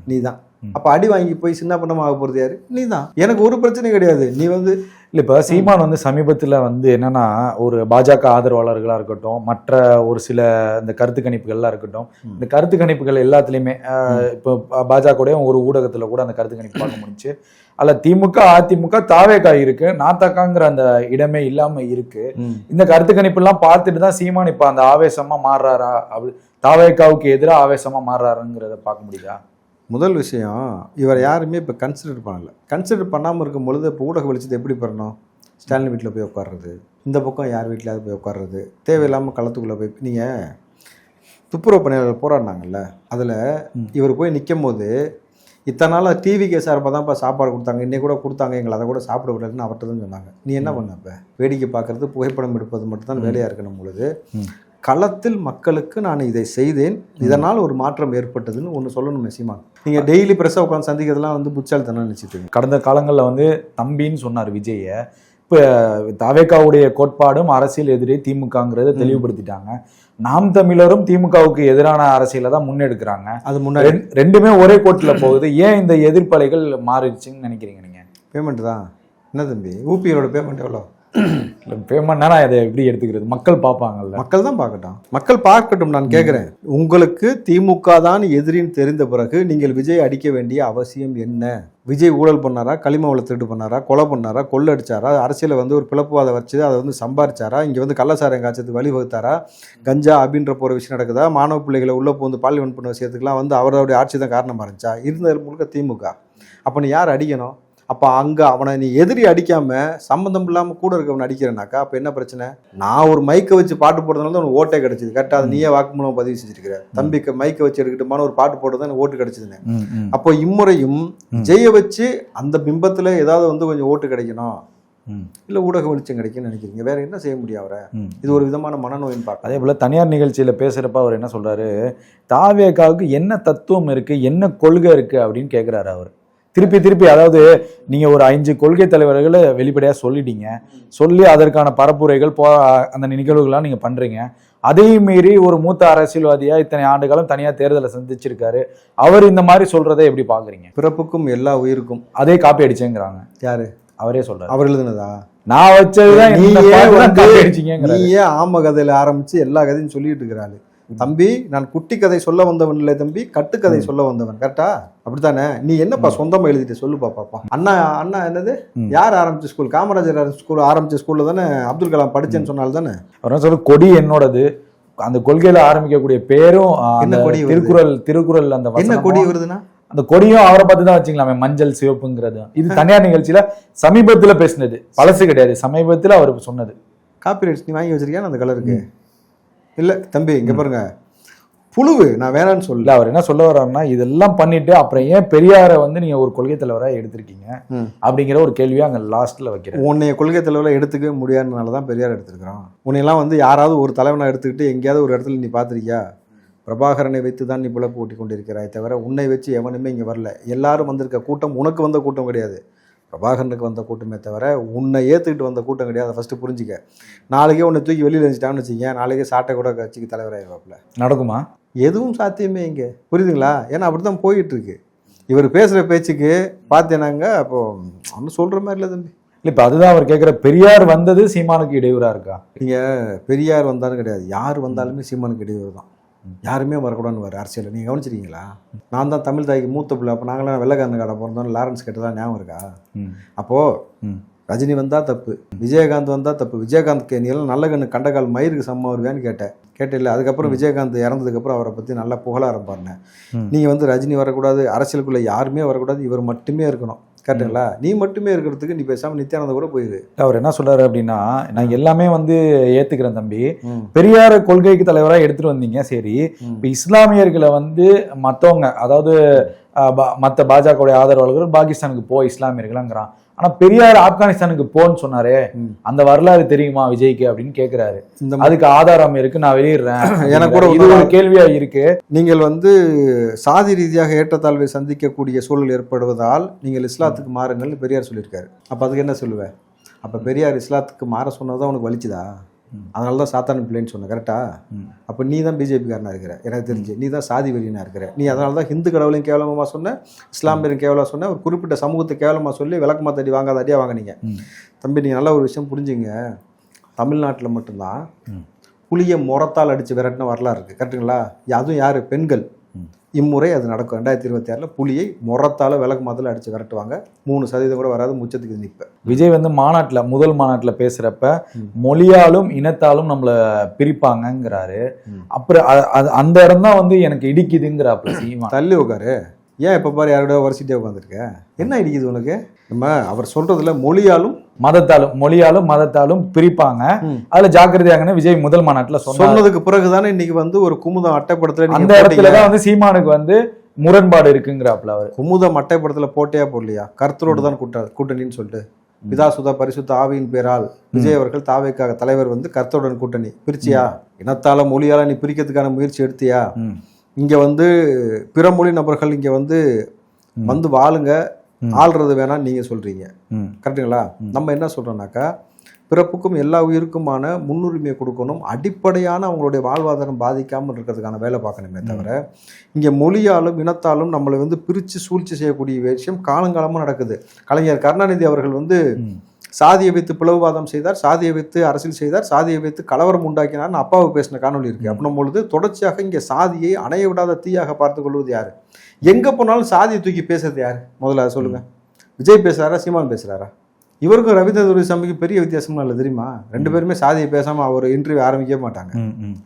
நீ தான் அப்போ அடி வாங்கி போய் சின்ன பண்ணமாக ஆக போகிறது யாரு? நீ தான் எனக்கு ஒரு பிரச்சனையும் கிடையாது. நீ வந்து இல்ல இப்ப சீமான் வந்து சமீபத்துல வந்து என்னன்னா ஒரு பாஜக ஆதரவாளர்களா இருக்கட்டும் மற்ற ஒரு சில இந்த கருத்து கணிப்புகள்லாம் இருக்கட்டும் இந்த கருத்து கணிப்புகள் எல்லாத்துலயுமே இப்போ பாஜக ஒரு ஊடகத்துல கூட அந்த கருத்து கணிப்பு பார்க்க முடிஞ்சு அல்ல திமுக அதிமுக தாவேகா இருக்கு நாத்தக்காங்கிற அந்த இடமே இல்லாம இருக்கு. இந்த கருத்து கணிப்பு எல்லாம் பார்த்துட்டு தான் சீமான் இப்ப அந்த ஆவேசமா மாறுறாரா? அப்படி தாவேகாவுக்கு எதிராக ஆவேசமா மாறுறாருங்கிறத பார்க்க முடியுதா? முதல் விஷயம் இவர் யாருமே இப்போ கன்சிடர் பண்ணல. கன்சிடர் பண்ணாமல் இருக்கும் பொழுது இப்போ ஊடக வெளிச்சத்தை எப்படி பெறணும்? ஸ்டாலின் வீட்டில் போய் உட்கார்றது. இந்த பக்கம் யார் வீட்டிலாவது போய் உட்கார்றது. தேவையில்லாமல் களத்துக்குள்ளே போய் நீங்கள் துப்புரவு பணியாளர் போராடினாங்கல்ல அதில் இவர் போய் நிற்கும் போது இத்தனை நாளாக டிவிகே சார்பாக தான்ப்பா சாப்பாடு கொடுத்தாங்க இன்னைக்கு கூட கொடுத்தாங்க எங்களை அதை கூட சாப்பிட விடலன்னு அவர்கிட்ட தான் சொன்னாங்க. நீ என்ன பண்ண இப்போ? வேடிக்கை பார்க்கறது புகைப்படம் எடுப்பது மட்டும்தான் வேலையாக இருக்கணும் பொழுது. களத்தில் மக்களுக்கு நான் இதை செய்தேன். இதனால் ஒரு மாற்றம் ஏற்பட்டதுன்னு ஒன்று சொல்லணும் சீமான். நீங்கள் டெய்லி ப்ரெஸ்ஸை உட்காந்து சந்திக்கிறதுலாம் வந்து நினச்சிட்டு இருக்கீங்க? கடந்த காலங்களில் வந்து தம்பின்னு சொன்னார் விஜய இப்போ தவேகாவுடைய கோட்பாடும் அரசியல் எதிரே திமுகங்கிறத தெளிவுபடுத்திட்டாங்க. நாம் தமிழரும் திமுகவுக்கு எதிரான அரசியலை தான் முன்னெடுக்கிறாங்க. அது முன்னாடி. ரெண்- ரெண்டுமே ஒரே கோட்டில் போகுது. ஏன் இந்த எதிர்ப்பலைகள் மாறிடுச்சுன்னு நினைக்கிறீங்க நீங்க? பேமெண்ட் தான். என்ன தம்பி? ஊபியோட பேமெண்ட் எவ்வளோ? பேமெண்ட்னா அதை எப்படி எடுத்துக்கிறது? மக்கள் பார்ப்பாங்கல்ல. மக்கள் தான் பார்க்கட்டும். மக்கள் பார்க்கட்டும் நான் கேட்குறேன் உங்களுக்கு திமுக தான் எதிரின்னு தெரிந்த பிறகு நீங்கள் விஜய் அடிக்க வேண்டிய அவசியம் என்ன? விஜய் ஊழல் பண்ணாரா? களிமவளை திருட்டு பண்ணாரா? கொலை பண்ணாரா? கொள்ளடிச்சாரா? அரசியலை வந்து ஒரு பிளப்புவாதை வச்சு அதை வந்து சம்பாரிச்சாரா? இங்கே வந்து கள்ளசாரம் காய்ச்சதுக்கு வழிவகுத்தாரா கஞ்சா அப்படின்ற போகிற விஷயம் நடக்குதா? மாணவ பிள்ளைகளை உள்ளே போந்து பாலியல் பண்ண விஷயத்துக்குலாம் வந்து அவருடைய ஆட்சி தான் காரணமாக இருந்துச்சா? இருந்தது முழுக்க திமுக. அப்போ நீ யார் அடிக்கணும்? அப்போ அங்கே அவனை நீ எதிரி அடிக்காம சம்மந்தம் இல்லாமல் கூட இருக்கவனை அடிக்கிறனாக்கா அப்போ என்ன பிரச்சனை? நான் ஒரு மைக்கை வச்சு பாட்டு போடுறதுனால தான் உனக்கு ஓட்டே கிடைச்சிது. கரெக்டாக அது நீயே வாக்குமூலம் பதிவு செஞ்சிருக்கிற. தம்பிக்கு மைக்கை வச்சு எடுக்கட்டுமான ஒரு பாட்டு போட்டு தான் ஓட்டு கிடைச்சதுன்னு. அப்போ இம்முறையும் ஜெய வச்சு அந்த பிம்பத்தில் ஏதாவது வந்து கொஞ்சம் ஓட்டு கிடைக்கணும். இல்லை ஊடக வெளிச்சம் கிடைக்கும்னு நினைக்கிறீங்க. வேற என்ன செய்ய முடியும் அவரை. இது ஒரு விதமான மனநோயின்னு பார்க்கலாம் அதே போல தனியார் நிகழ்ச்சியில பேசுறப்ப அவர் என்ன சொல்றாரு? தாவேகாவுக்கு என்ன தத்துவம் இருக்கு? என்ன கொள்கை இருக்கு? அப்படின்னு கேக்குறாரு அவர். திருப்பி திருப்பி அதாவது நீங்க ஒரு அஞ்சு கொள்கை தலைவர்களை வெளிப்படையா சொல்லிட்டீங்க. சொல்லி அதற்கான பரப்புரைகள் போ அந்த நிகழ்வுகள்லாம் நீங்க பண்றீங்க. அதையும் மீறி ஒரு மூத்த அரசியல்வாதியா இத்தனை ஆண்டு காலம் தனியா தேர்தலை சந்திச்சிருக்காரு. அவர் இந்த மாதிரி சொல்றதை எப்படி பாக்குறீங்க? பிறப்புக்கும் எல்லா உயிருக்கும். அதே காப்பி அடிச்சேங்கிறாங்க. யாரு? அவரே சொல்றாரு. அவர் எழுதுனதா? நான் வச்சதுதான். நீயே ஆம கதையில ஆரம்பிச்சு எல்லா கதையும் சொல்லிட்டு இருக்கிறாரு. தம்பி நான் குட்டி கதை சொல்ல வந்தவன் இல்லை தம்பி கட்டுக்கதை சொல்ல வந்தவன். கரெக்டா அப்படித்தானே? நீ என்னப்பா சொந்தமா எழுதிட்டு சொல்லுப்பா பாப்பா. அண்ணா அண்ணா என்னது. யார் ஆரம்பிச்ச ஸ்கூல் காமராஜர் ஸ்கூல் ஆரம்பிச்ச ஸ்கூல்ல தானே அப்துல் கலாம் படிச்சேன்னு சொன்னால் தானே? அவர் சொல்ற கொடி என்னோடது. அந்த கொள்கையில ஆரம்பிக்கக்கூடிய பேரும் என்ன அந்த கொடி? திருக்குறள் திருக்குறள் அந்த என்ன கொடி வருதுன்னா? அந்த கொடியும் அவரை பார்த்து தான் வச்சுக்கலாமே மஞ்சள் சிவப்புங்கிறது. இது தனியார் நிகழ்ச்சியில சமீபத்துல பேசினது. பழசு கிடையாது. சமீபத்துல அவர் சொன்னது. காப்பிரைட்ஸ் நீ வாங்கி வச்சிருக்கியா அந்த கலருக்கு இல்ல தம்பி இங்க பாருங்க. புழுவு நான் வேணான்னு சொல்லல. அவர் என்ன சொல்ல வர்றாருன்னா இதெல்லாம் பண்ணிட்டு அப்புறம் ஏன் பெரியாரை வந்து நீங்க ஒரு கொள்கை தலைவரா எடுத்திருக்கீங்க. அப்படிங்கிற ஒரு கேள்வியை அங்க லாஸ்ட்ல வைக்கிறேன் உன்னைய கொள்கை தலைவரை எடுத்துக்கவே முடியாதனால தான் பெரியார் எடுத்திருக்கிறோம். உன்னையெல்லாம் வந்து யாராவது ஒரு தலைவனை எடுத்துக்கிட்டு எங்கேயாவது ஒரு இடத்துல நீ பார்த்திருக்கியா? பிரபாகரனை வைத்து தான் நீ பிழப்பு ஓட்டி கொண்டிருக்கிறாய் தவிர உன்னை வச்சு எவனுமே இங்கே வரல. எல்லாரும் வந்திருக்க கூட்டம் உனக்கு வந்த கூட்டம் கிடையாது. பிரபாகரனுக்கு வந்த கூட்டமே தவிர உன்னை ஏற்றுக்கிட்டு வந்த கூட்டம் கிடையாது. ஃபஸ்ட்டு புரிஞ்சுக்க. நாளைக்கே உன்னை தூக்கி வெளியில் வச்சுட்டான்னு வச்சுக்கேன் நாளைக்கே சாட்டை கூட கட்சிக்கு தலைவராகிருவாப்புல நடக்குமா? எதுவும் சாத்தியமே இங்கே. புரியுதுங்களா? ஏன்னா அப்படி தான் போயிட்டு இருக்கு இவர் பேசுகிற பேச்சுக்கு பார்த்தேனாங்க அப்போ ஒன்றும் சொல்கிற மாதிரி இல்லை தம்பி. இல்ல இப்ப அதுதான் அவர் கேக்குற பெரியார் வந்தது சீமானுக்கு இடையூறா இருக்கா? நீங்கள் பெரியார் வந்தாலும் கிடையாது. யார் வந்தாலுமே சீமானுக்கு இடையூறு தான் யாருமே வரக்கூடாதுன்னு வர அரசியல் நீங்கள் கவனிச்சிருக்கீங்களா? நான் தான் தமிழ் தாய்க்கு மூத்த பிள்ளை. அப்போ நாங்களாம் வெள்ளக்காரன் கடை பிறந்தோம் லாரன்ஸ் கேட்டதான் ஞாபகம் இருக்கா. அப்போது. ரஜினி வந்தால் தப்பு விஜயகாந்த் வந்தால் தப்பு. விஜயகாந்த் கே நீ எல்லாம் நல்ல கண்ணு கண்டகால் மயிருக்கு சம்ம வருவேன்னு கேட்டேன். கேட்டில்ல அதுக்கப்புறம் விஜயகாந்த் இறந்ததுக்கப்புறம் அவரை பற்றி நல்லா புகழ ஆரம்பிப்பாருங்க ம். நீங்கள் வந்து ரஜினி வரக்கூடாது அரசியலுக்குள்ளே யாருமே வரக்கூடாது இவர் மட்டுமே இருக்கணும். கரெக்டுங்களா? நீ மட்டுமே இருக்கிறதுக்கு நீ பேசாமல் நித்யானந்த கூட போயிரு. அவர் என்ன சொல்றாரு அப்படின்னா நான் எல்லாமே வந்து ஏத்துக்கிறேன் தம்பி. பெரியார கொள்கைக்கு தலைவரா எடுத்துட்டு வந்தீங்க சரி. இப்ப இஸ்லாமியர்களை வந்து மத்தவங்க அதாவது மத்த பாஜகவுடைய ஆதரவாளர்கள் பாகிஸ்தானுக்கு போ இஸ்லாமியர்கள்ங்கிறான். ஆனா பெரியார் ஆப்கானிஸ்தானுக்கு போன்னு சொன்னாரே. அந்த வரலாறு தெரியுமா விஜய்க்கு அப்படின்னு கேக்குறாரு. இந்த அதுக்கு ஆதாரம் இருக்கு நான் வெளியிடுறேன். எனக்கு கூட இது ஒரு கேள்வியா இருக்கு. நீங்கள் வந்து சாதி ரீதியாக ஏற்றத்தாழ்வை சந்திக்கக்கூடிய சூழல் ஏற்படுவதால் நீங்கள் இஸ்லாத்துக்கு மாறுங்கள்னு பெரியார் சொல்லியிருக்காரு. அப்போ அதுக்கு என்ன சொல்லுவேன் அப்போ பெரியார் இஸ்லாத்துக்கு மாற சொன்னதான் உனக்கு வலிச்சுதா? அதனால தான் சாத்தான பிள்ளைன்னு சொன்ன கரெக்டா ம். அப்போ நீ தான் பிஜேபிக்காரனா இருக்கிற? எனக்கு தெரிஞ்சு. நீ தான் சாதி வெறியனா இருக்கிற? நீ அதனால தான் ஹிந்து கடவுளையும் கேவலமாக சொன்ன இஸ்லாமியரும் கேவலமாக சொன்ன ஒரு குறிப்பிட்ட சமூகத்தை கேவலமாக சொல்லி விளக்கமா தடி வாங்காத அடியாக வாங்கினீங்க. தம்பி நீங்கள் நல்ல ஒரு விஷயம் புரிஞ்சுங்க. தமிழ்நாட்டில் மட்டும்தான். புளியை முறத்தால் அடித்து விரட்டின வரலாறு இருக்குது கரெக்டுங்களா அதுவும் யார்? பெண்கள். இம்முறை அது நடக்கும். ரெண்டாயிரத்தி இருபத்தி ஆறில் புலியை முறத்தால் விளக்கு மாதத்தில் அடித்து விரட்டுவாங்க. மூணு சதவீதம் கூட வராது முச்சத்துக்கு நிற்ப விஜய் வந்து மாநாட்டுல முதல் மாநாட்டுல பேசுறப்ப ம். மொழியாலும் இனத்தாலும் நம்மள பிரிப்பாங்கங்கிறாரு. அப்புறம் அந்த இடம் தான் வந்து எனக்கு இடிக்குதுங்கிறாப்புல தள்ளி உட்காரு ஏன் இப்போ பாரு யாரோட வரிசைட்டே உட்காந்துருக்க என்ன இடிக்குது உனக்கு? நம்ம அவர் சொல்றதுல மொழியாலும் மதத்தாலும் மொழியாலும் மதத்தாலும் பிரிப்பாங்க. அதுல ஜாக்கிரதையாங்கன்னு விஜய் முதல் மாநாட்டுல சொன்னதுக்கு பிறகுதானே இன்னைக்கு வந்து ஒரு குமுதம் அட்டைப்படத்துல அந்த நீங்க இடத்துல போட்டீங்க. தான் வந்து சீமானுக்கு வந்து முரண்பாடு இருக்குங்கிறாப்புல அவர். குமுதம் அட்டைப்படத்துல போட்டியா போடலையா? கருத்தரோடு தான் கூட்ட கூட்டணின்னு சொல்லிட்டு. பிதா சுதா பரிசுத்த ஆவியின் பேரால் விஜய் அவர்கள் தாவேக்காக தலைவர் வந்து கர்த்தருடன் கூட்டணி. பிரிச்சியா? இனத்தால மொழியால நீ பிரிக்கிறதுக்கான முயற்சி எடுத்தியா. இங்க வந்து பிற மொழி நபர்கள் இங்க வந்து. வந்து வாழுங்க. ஆள்றது வேணாம்னு நீங்க சொல்றீங்க ம். கரெக்டுங்களா. நம்ம என்ன சொல்றோம்னாக்கா பிறப்புக்கும் எல்லா உயிருக்குமான முன்னுரிமை கொடுக்கணும் அடிப்படையான அவங்களுடைய வாழ்வாதாரம் பாதிக்காமல் இருக்கிறதுக்கான வேலை பார்க்கணுமே தவிர இங்கே மொழியாலும் இனத்தாலும் நம்மளை வந்து பிரித்து சூழ்ச்சி செய்யக்கூடிய விஷயம் காலங்காலமாக நடக்குது கலைஞர் கருணாநிதி அவர்கள் வந்து. சாதியை வைத்து பிளவுவாதம் செய்தார் சாதியை வைத்து அரசியல் செய்தார் சாதியை வைத்து கலவரம் உண்டாக்கினார்னு அப்பாவுக்கு பேசின காணொலி இருக்கு. அப்படின்னும் பொழுது தொடர்ச்சியாக இங்கே சாதியை அணைய விடாத தீயாக பார்த்து கொள்வது யாரு? எங்க போனாலும் சாதியை தூக்கி பேசுறது யாரு? முதல்ல அதை சொல்லுங்க. விஜய் பேசுறாரா சீமான் பேசுறாரா? இவருக்கும் ரவீந்திர துரைசாமிக்கு பெரிய வித்தியாசம்லாம் இல்லை தெரியுமா? ரெண்டு பேருமே சாதியை பேசாம அவர் இன்டர்வியூ ஆரம்பிக்கவே மாட்டாங்க.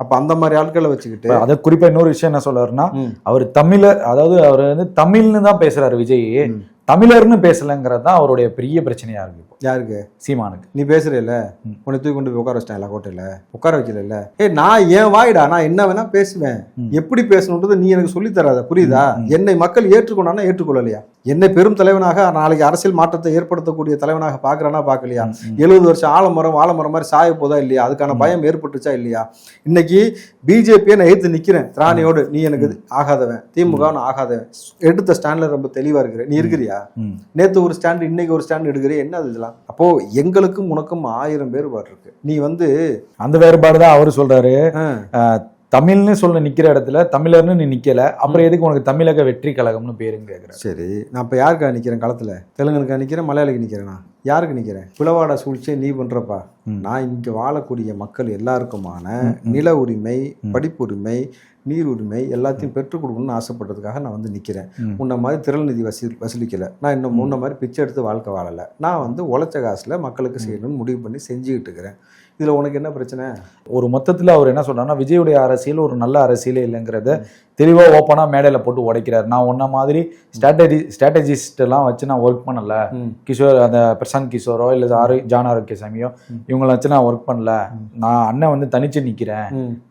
அப்ப அந்த மாதிரி ஆட்களை வச்சுக்கிட்டு அதை குறிப்பா இன்னொரு விஷயம் என்ன சொல்றாருன்னா. அவர் தமிழர் அதாவது அவர் வந்து தமிழ்னு தான் பேசுறாரு விஜய். தமிழர்னு பேசலங்கிறது தான் அவருடைய பெரிய பிரச்சனையா இருக்கு இப்போ. யாருக்கு? சீமானுக்கு. நீ பேசுறேல்ல? ம். உன்னை தூக்கி கொண்டு போய் உட்கார வச்சிட்டேன் கோட்டையில உட்கார வைக்கல ஏ நான் ஏன் வாய்டா? நான் என்ன வேணா பேசுவேன். எப்படி பேசணுன்றது நீ எனக்கு சொல்லி தராத புரியுதா. என்னை மக்கள் ஏற்றுக்கொண்டானா ஏற்றுக்கொள்ளலையா? என்னை பெரும் தலைவனாக நாளைக்கு அரசியல் மாற்றத்தை ஏற்படுத்தக்கூடிய தலைவனாக பார்க்கறானா பார்க்கலையா. எழுபது வருஷம் ஆலமரம் ஆலமரம் மாதிரி சாய போதா இல்லையா? அதுக்கான. பயம் ஏற்பட்டுச்சா இல்லையா? இன்னைக்கு பிஜேபியை நான் எதிர்த்து நிக்கிறேன். திராணியோடு நீ எனக்கு ஆகாதவன். திமுக ஆகாதவன். எடுத்த ஸ்டாண்ட்ல ரொம்ப தெளிவா இருக்கிற நீ இருக்கிறியா? ம். நேத்து ஒரு ஸ்டாண்ட் இன்னைக்கு ஒரு ஸ்டாண்ட் எடுக்கிறே என்ன இதெல்லாம்? அப்போ எங்களுக்கும் உனக்கும் ஆயிரம் வேறுபாடு இருக்கு. நீ வந்து அந்த வேறுபாடு தான் அவர் சொல்றாரு. தமிழ்னு சொல்ல நிக்கிற இடத்துல தமிழர்னு நீ நிக்கல. அப்புறம் எதுக்கு உனக்கு தமிழக வெற்றி கழகம்னு பேருன்னு கேக்குறாரு. சரி. நான் இப்போ யாருக்கா நிக்கிறேன் களத்துல? தெலுங்கனுக்கா நிக்கிறேன் மலையாளிக்கு நிக்கிறேனா? யாருக்கு நிக்கிறேன்? பிளவாட சூழ்ச்சியை நீ பண்றப்பா. நான் இங்க வாழக்கூடிய மக்கள் எல்லாருக்குமான. நில உரிமை. படிப்புரிமை நீர் உரிமை எல்லாத்தையும் பெற்றுக் கொடுக்கணும்னு ஆசைப்பட்டதுக்காக நான் வந்து நிக்கிறேன். ம். உன்ன மாதிரி திரள் நிதி வசூல் வசூலிக்கல. நான் இன்னும் முன்ன மாதிரி பிச்சை எடுத்து வாழ்க்கை வாழல. நான் வந்து உழைச்ச காசுல மக்களுக்கு செய்யணும்னு முடிவு பண்ணி செஞ்சுக்கிட்டு இருக்கிறேன். இதுல உனக்கு என்ன பிரச்சனை? ஒரு மொத்தத்துல அவர் என்ன சொல்றாருன்னா விஜயுடைய அரசியல் ஒரு நல்ல அரசியலே இல்லைங்கிறத தெளிவா ஓப்பனா மேடையில போட்டு உடைக்கிறார். நான் உன்ன மாதிரி ஸ்ட்ராட்டஜி ஸ்ட்ராட்டஜிஸ்ட் எல்லாம் வச்சு நான் ஒர்க் பண்ணல. கிஷோர் அந்த பிரசாந்த் கிஷோரோ இல்ல ஆரோ ஜான் ஆரோக்கியசாமியோ இவங்கள வச்சு நான் ஒர்க் பண்ணல. நான் அண்ணன் வந்து தனிச்சு.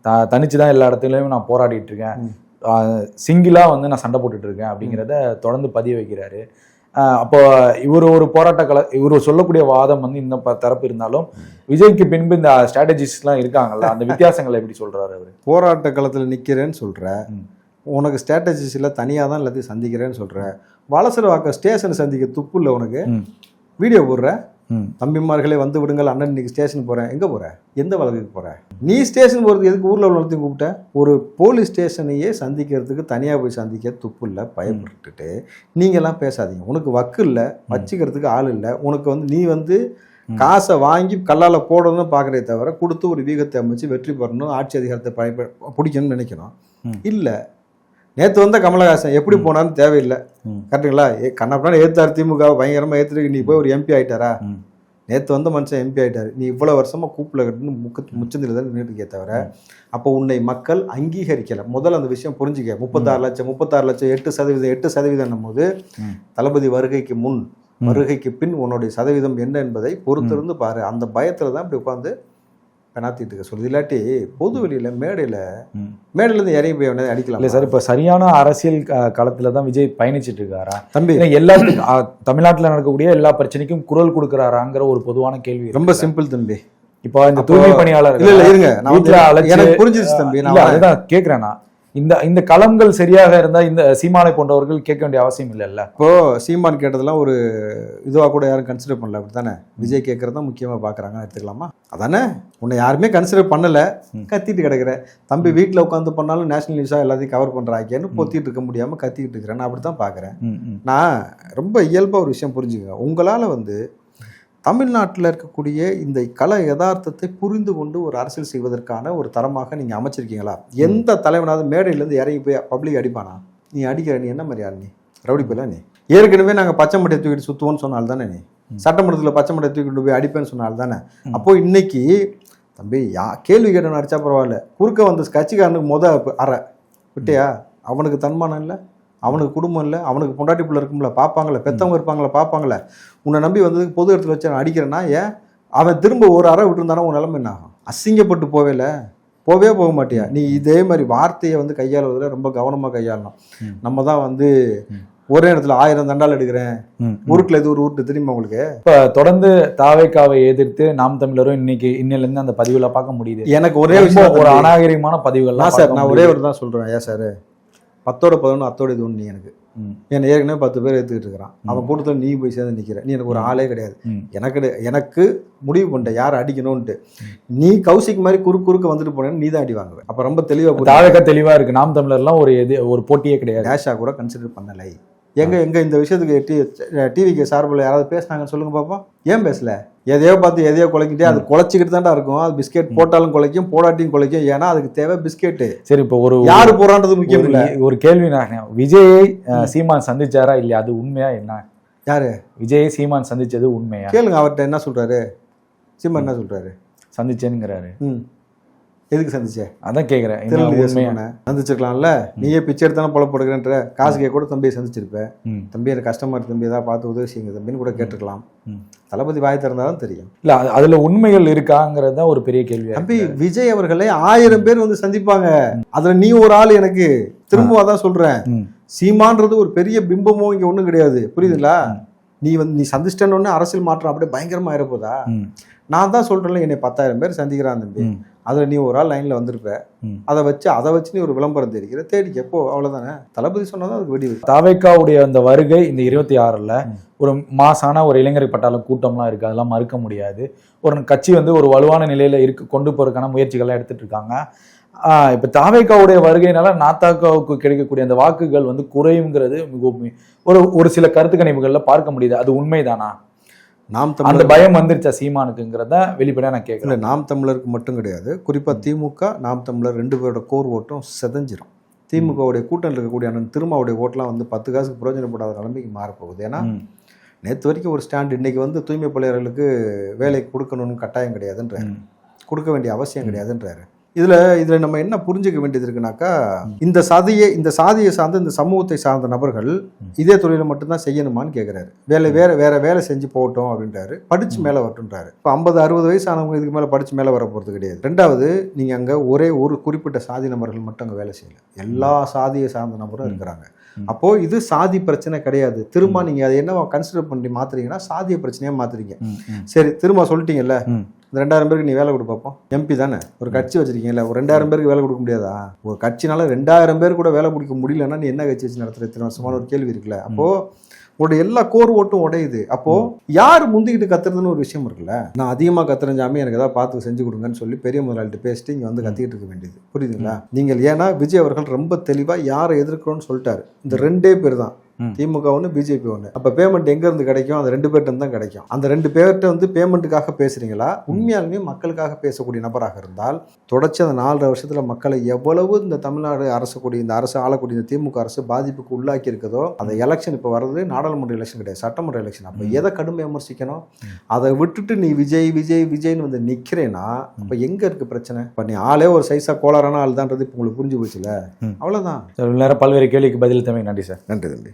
த- தனிச்சு தான் எல்லா இடத்துலயும் நான் போராடிட்டு இருக்கேன் ம். சிங்கிளா வந்து நான் சண்டை போட்டுட்டு இருக்கேன் அப்படிங்கிறத தொடர்ந்து பதிய வைக்கிறாரு அப்போ இவர் ஒரு போராட்ட கல இவர் சொல்லக்கூடிய வாதம் வந்து இந்த தரப்பு இருந்தாலும் விஜய்க்கு பின்பு இந்த ஸ்ட்ராட்டஜிஸ்ட்லாம் இருக்காங்கல்ல அந்த வித்தியாசங்களை எப்படி சொல்றாரு அவரு போராட்ட களத்தில் நிற்கிறேன்னு சொல்கிற ம். உனக்கு ஸ்ட்ராட்டஜிஸில் தனியாக தான் எல்லாத்தையும் சந்திக்கிறேன்னு சொல்கிற வலசர வாக்க ஸ்டேஷனை சந்திக்க துப்பு இல்லை உனக்கு. வீடியோ போடுற. தம்பிமார்களே வந்து விடுங்கள் அண்ணன் இன்னைக்கு ஸ்டேஷன் போறேன். எங்க போற? எந்த வழக்குக்கு போற? நீ ஸ்டேஷன் போறதுக்கு எதுக்கு ஊர்ல உள்ளத்தையும் கூப்பிட்ட? ஒரு போலீஸ் ஸ்டேஷனையே சந்திக்கிறதுக்கு தனியா போய் சந்திக்க துப்பு இல்லை பயப்பட்டுட்டு நீங்க எல்லாம் பேசாதீங்க. உனக்கு வக்கு இல்லை வச்சுக்கிறதுக்கு ஆள் இல்லை. உனக்கு வந்து நீ வந்து காசை வாங்கி கல்லால போடணும்னு பார்க்கறே தவிர கொடுத்து ஒரு வீகத்தை அமைச்சு வெற்றி பெறணும் ஆட்சி அதிகாரத்தை பயன்ப பிடிக்கணும்னு நினைக்கணும். இல்லை நேற்று வந்த கமலஹாசன் எப்படி போனான்னு தேவையில்லை. கரெக்டுங்களா? ஏ கண்ணப்பனா ஏத்தார் திமுக பயங்கரமா ஏத்துருக்கு நீ போய் ஒரு எம்பி ஆயிட்டாரா? ம். நேற்று வந்த மனுஷன் எம்பி ஆயிட்டாரு. நீ இவ்வளவு வருஷமா கூப்பில் கட்டுன்னு முக்கு முச்சந்தில தான் நின்றுருக்கே தவிர அப்போ உன்னை மக்கள் அங்கீகரிக்கல. முதல்ல அந்த விஷயம் புரிஞ்சுக்க. முப்பத்தாறு லட்சம் முப்பத்தாறு லட்சம் எட்டு சதவீதம் எட்டு சதவீதம் போது. தளபதி வருகைக்கு முன் வருகைக்கு பின் உன்னுடைய சதவீதம் என்ன என்பதை பொறுத்திருந்து பாரு. அந்த பயத்துல தான் இப்படி உட்காந்து பெணாத்திட்டு இருக்க சொல்லுது இல்லாட்டி பொது வெளியில மேடையில இருந்து இறங்கி போய் இல்ல அடிக்கலாம். சார் இப்ப சரியான அரசியல் களத்துல தான் விஜய் பயணிச்சிட்டு இருக்காரா? தம்பி. எல்லா தமிழ்நாட்டுல நடக்கக்கூடிய எல்லா பிரச்சனைக்கும் குரல் கொடுக்கறாராங்கிற ஒரு பொதுவான கேள்வி. ரொம்ப சிம்பிள் தம்பி. இப்போ இந்த தூய்மை பணியாளர் இல்ல இல்ல இருங்க. நான் வீட்டுல எனக்கு புரிஞ்சிருச்சு தம்பி. நான் இல்ல. அதுதான் கேக்குறேன் நான். இந்த இந்த களங்கள் சரியாக இருந்தா இந்த சீமானை போன்றவர்கள் கேட்க வேண்டிய அவசியம் இல்லைல்ல? இப்போ சீமான் கேட்டதெல்லாம் ஒரு இதுவா கூட யாரும் கன்சிடர் பண்ணல அப்படித்தானே? விஜய் கேட்கறது தான் முக்கியமா பாக்குறாங்க எடுத்துக்கலாமா? அதானே? உன்னை யாருமே கன்சிடர் பண்ணல. கத்திட்டு கிடக்குற. தம்பி வீட்டில் உட்காந்து பண்ணாலும் நேஷனல் நியூஸா எல்லாத்தையும் கவர் பண்றாங்கன்னு பொத்திட்டு இருக்க முடியாம கத்திட்டு இருக்கிறேன். நான் அப்படித்தான் பாக்குறேன். ம், ம். நான் ரொம்ப இயல்பா ஒரு விஷயம் புரிஞ்சுக்கங்க உங்களால வந்து தமிழ்நாட்டில் இருக்கக்கூடிய இந்த கல யதார்த்தத்தை புரிந்து கொண்டு ஒரு அரசியல் செய்வதற்கான ஒரு தரமாக நீங்க அமைச்சிருக்கீங்களா? எந்த தலைவனாவது மேடையிலேருந்து இறங்கி போய் பப்ளிக் அடிப்பானா? நீ அடிக்கிற நீ என்ன மாதிரி ஆள் நீ? ரவுடி போயில நீ? ஏற்கனவே நாங்க பச்சை மட்டையை தூக்கிட்டு சுத்துவோம்னு சொன்னால் தானே நீ? சட்டமன்றத்தில் பச்சை மட்டையை தூக்கிட்டு போய் அடிப்பேன்னு சொன்னால் தானே? அப்போ இன்னைக்கு தம்பி யா கேள்வி கேட்டவன் அடிச்சா பரவாயில்ல. குறுக்க வந்து கட்சிக்காரனுக்கு முத அறை விட்டியா? அவனுக்கு தன்மானம் இல்லை? அவனுக்கு குடும்பம் இல்லை அவனுக்கு பொண்டாட்டி பிள்ளை இருக்கும்ல பார்ப்பாங்களே பெத்தவங்க இருப்பாங்களே பார்ப்பாங்களே உன்னை நம்பி வந்ததுக்கு பொது இடத்துல வச்சு நான் அடிக்கிறேன்னா ஏன்? அவன் திரும்ப ஒரு அறை விட்டுருந்தானா உன் நிலைமை என்ன ஆகும்? அசிங்கப்பட்டு போவேல போவே போக மாட்டியா? நீ இதே மாதிரி வார்த்தையை வந்து கையாளுவதில் ரொம்ப கவனமாக கையாளணும். நம்ம தான் வந்து ஒரே இடத்துல ஆயிரம் தண்டால் எடுக்கிறேன். உருட்டில் இது ஒரு உருட்டு தெரியுமா உங்களுக்கு? இப்ப தொடர்ந்து தாவேக்காவை எதிர்த்து நாம் தமிழரும் இன்னைக்கு இன்னையில இருந்து அந்த பதிவுல பார்க்க முடியுது. எனக்கு ஒரே விஷயம் ஒரு. அநாகரிகமான பதிவுகள் நான் சார் நான் ஒரே ஒரு தான் சொல்கிறேன் ஏன் சார். பத்தோட பதினொன்று அத்தோட இது ஒன்று நீ எனக்கு. என்னை ஏற்கனவே பத்து பேர் எடுத்துக்கிட்டு இருக்கிறான். அவன் கூட்டத்தில் நீ போய் சேர்ந்து நிற்கிற நீ எனக்கு ஒரு ஆளே கிடையாது. எனக்கு. எனக்கு முடிவு பண்ணிட்டேன் யார் அடிக்கணும்ன்ட்டு. நீ கௌசிக் மாதிரி குறுக்கு குறுக்க வந்துட்டு போனேன்னு நீ தான் அடி வாங்குவ. அப்போ ரொம்ப தெளிவாக தாவேக்கா தெளிவா இருக்கு. நாம் தமிழர்லாம் ஒரு எது ஒரு போட்டியே கிடையாது. டேஷா கூட கன்சிடர் பண்ணலை. எங்க எங்க இந்த விஷயத்துக்கு டி டிவிக்கு சார்பில் யாராவது பேசுனாங்கன்னு சொல்லுங்க பாப்போம். ஏன் பேசல? எதையோ பார்த்து எதையோ குலைக்கிட்டே அது குலைச்சிக்கிட்டு தான்டா இருக்கும். அது பிஸ்கெட் போட்டாலும் குலைக்கும் போடாட்டியும் குலைக்கும். ஏன்னா அதுக்கு தேவை பிஸ்கெட்டு. சரி இப்போ ஒரு யாரு போறான்றது முக்கியம் இல்ல. ஒரு கேள்வி நான் விஜயை சீமான் சந்திச்சாரா இல்லையா? அது உண்மையா என்ன? யாரு? விஜயை சீமான் சந்திச்சது உண்மையா? கேளுங்க அவர்கிட்ட என்ன சொல்றாரு? சிம்மன் என்ன சொல்றாரு? சந்திச்சேனுங்கிறாரு. ம். எதுக்கு சந்திச்ச? அதான் திருநெல்வேலி சொன்னேன். சந்திச்சிருக்கலாம்ல? நீயே பிச்சை எடுத்தாலும் பொழப்பு கொடுக்குறேன்ற காசு கேட்க கூட தம்பியை சந்திச்சிருப்ப. ம். தம்பி எனக்கு கஷ்டமா இருக்கு தம்பி ஏதாவது பார்த்து உதவி செய்யுங்க. தம்பின்னு கூட கேட்டிருக்கலாம். தளபதி வாய் திறந்தாதான் தெரியும். இல்ல அது- அதுல உண்மைகள் இருக்காங்கிறது தான் ஒரு பெரிய கேள்வியா தம்பி. விஜய் அவர்களை ஆயிரம் பேர் வந்து சந்திப்பாங்க. அதுல நீ ஒரு ஆள் எனக்கு. திரும்ப அதான் சொல்றேன். சீமான்றது ஒரு பெரிய பிம்பமோ இங்க ஒண்ணும் கிடையாது. புரியுதுங்களா? நீ வந்து நீ சந்திச்சிட்டேன்னு அரசியல் மாற்றம் அப்படியே பயங்கரமா இருப்பதா. நான் தான் சொல்றேன்ல என்னை பத்தாயிரம் பேர் சந்திக்கிறான் தம்பி. அதுல நீ ஒரு ஆள் லைன்ல வந்திருப்ப. அதை வச்சு அதை வச்சு நீ ஒரு விளம்பரம் தெரிவிக்கிற. தேடிக்க போ அவ்வளவுதானே? தளபதி சொன்னதான் அதுக்கு வெடி. தாவேக்காவுடைய அந்த வருகை இந்த இருபத்தி ஆறுல ஒரு மாசான ஒரு இளைஞர் பட்டாளம் கூட்டம்லாம் இருக்கு அதெல்லாம் மறுக்க முடியாது. ஒரு கட்சி வந்து ஒரு வலுவான நிலையில இருக்கு கொண்டு போறதுக்கான முயற்சிகள்லாம் எடுத்துட்டு இருக்காங்க. இப்ப தாவேக்காவுடைய வருகையினால நாத்தாக்காவுக்கு கிடைக்கக்கூடிய அந்த வாக்குகள் வந்து குறையுங்கிறது மிகவும் ஒரு ஒரு சில கருத்து கணிப்புகள்ல பார்க்க முடியுது. அது உண்மைதானா? நாம் அந்த தமிழர் பயம் வந்துருச்சா சீமானுக்குங்கிறத வெளிப்படையா நான் இல்ல கேட்கல நாம் தமிழருக்கு மட்டும் கிடையாது. குறிப்பா திமுக நாம் தமிழர் ரெண்டு பேரோட கோர் ஓட்டும் செதஞ்சிரும். திமுகவுடைய கூட்டணியில் இருக்கக்கூடிய அண்ணன் திருமாவுடைய ஓட்டெலாம் வந்து பத்து காசுக்கு பிரயோஜனப்படாத நிலைமைக்கு மாறப்போகுது. ஏன்னா. நேற்று வரைக்கும் ஒரு ஸ்டாண்ட் இன்னைக்கு வந்து தூய்மை பணியாளர்களுக்கு வேலை கொடுக்கணும்னு கட்டாயம் கிடையாதுன்றாரு. கொடுக்க வேண்டிய அவசியம் கிடையாதுன்றாரு. இதுல இதுல நம்ம என்ன புரிஞ்சுக்க வேண்டியது இருக்குனாக்கா இந்த சாதியை இந்த சாதியை சார்ந்த இந்த சமூகத்தை சார்ந்த நபர்கள் இதே தொழிலை மட்டும்தான் செய்யணுமான்னு கேட்குறாரு வேலை வேற வேற வேலை செஞ்சு போகட்டும் அப்படின்றாரு. படிச்சு மேலே வரட்டுன்றாரு இப்போ ஐம்பது அறுபது வயசு ஆனவங்க இதுக்கு மேலே படிச்சு மேலே வர போகிறது கிடையாது. ரெண்டாவது நீங்க அங்க ஒரே ஒரு குறிப்பிட்ட சாதி நபர்கள் மட்டும் அங்கே வேலை செய்யல. எல்லா சாதியை சார்ந்த நபரும் இருக்கிறாங்க. அப்போ இது சாதி பிரச்சனை கிடையாது. திரும்ப நீங்க அதை என்ன கன்சிடர் பண்ணி மாத்துறீங்கன்னா சாதிய பிரச்சனையா மாத்துறீங்க. சரி திரும்ப சொல்லிட்டீங்கல்ல. இந்த ரெண்டாயிரம் பேருக்கு நீ வேலை கொடு பார்ப்போம் எம்பி தானே? ஒரு கட்சி வச்சிருக்கீங்கல்ல ஒரு ரெண்டாயிரம் பேருக்கு வேலை கொடுக்க முடியாதா? ஒரு கட்சினால ரெண்டாயிரம் பேர் கூட வேலை கொடுக்க முடியலன்னா நீ என்ன கட்சி வச்சு நடத்துற? இத்தனை வருஷமான ஒரு கேள்வி இருக்குல்ல. அப்போ உங்களுடைய எல்லா கோர் ஓட்டும் உடையுது. அப்போ யார் முந்திக்கிட்டு கத்துறதுன்னு ஒரு விஷயம் இருக்குல்ல? நான் அதிகமா கத்துறேன் சாமி எனக்கு ஏதாவது பார்த்து செஞ்சு கொடுங்கன்னு சொல்லி பெரிய முதலாளிட்ட பேசிட்டு இங்க வந்து கத்திக்கிட்டு இருக்க வேண்டியது. புரியுதுங்களா? நீங்கள் ஏன்னா விஜய் அவர்கள் ரொம்ப தெளிவா யாரை எதிர்க்கிறோம்னு சொல்லிட்டாரு. இந்த ரெண்டே பேர் தான். திமுக ஒன்று பிஜேபி ஒன்று அப்போ பேமெண்ட் எங்க இருந்து கிடைக்கும்? அந்த ரெண்டு இருந்து தான் கிடைக்கும். அந்த ரெண்டு பேர்கிட்ட வந்து பேமெண்ட்டுக்காக பேசுறீங்களா? உண்மையாலுமே மக்களுக்காக பேசக்கூடிய நபராக இருந்தால் தொடர்ச்சி அந்த நாலரை வருஷத்துல மக்களை எவ்வளவு இந்த தமிழ்நாடு அரசு கூடிய இந்த அரசு ஆளக்கூடிய இந்த திமுக அரசு பாதிப்புக்கு உள்ளாக்கி இருக்குதோ அந்த எலெக்ஷன் இப்போ வர்றது நாடாளுமன்ற எலெக்ஷன் கிடையாது சட்டமன்ற எலெக்ஷன் அப்போ எதை கடுமையாக விமர்சிக்கணும்? அதை விட்டுட்டு நீ விஜய் விஜய் விஜய்னு வந்து நிக்கிறேன்னா அப்போ எங்க இருக்கு பிரச்சனை? இப்போ நீ ஆளே ஒரு சைஸா கோளாறான ஆள் தான்றது இப்போ உங்களுக்கு புரிஞ்சு போச்சுல? இவ்வளவு நேரம் பல்வேறு கேள்விக்கு பதில் தமிழ் நன்றி சார். நன்றி தம்பி.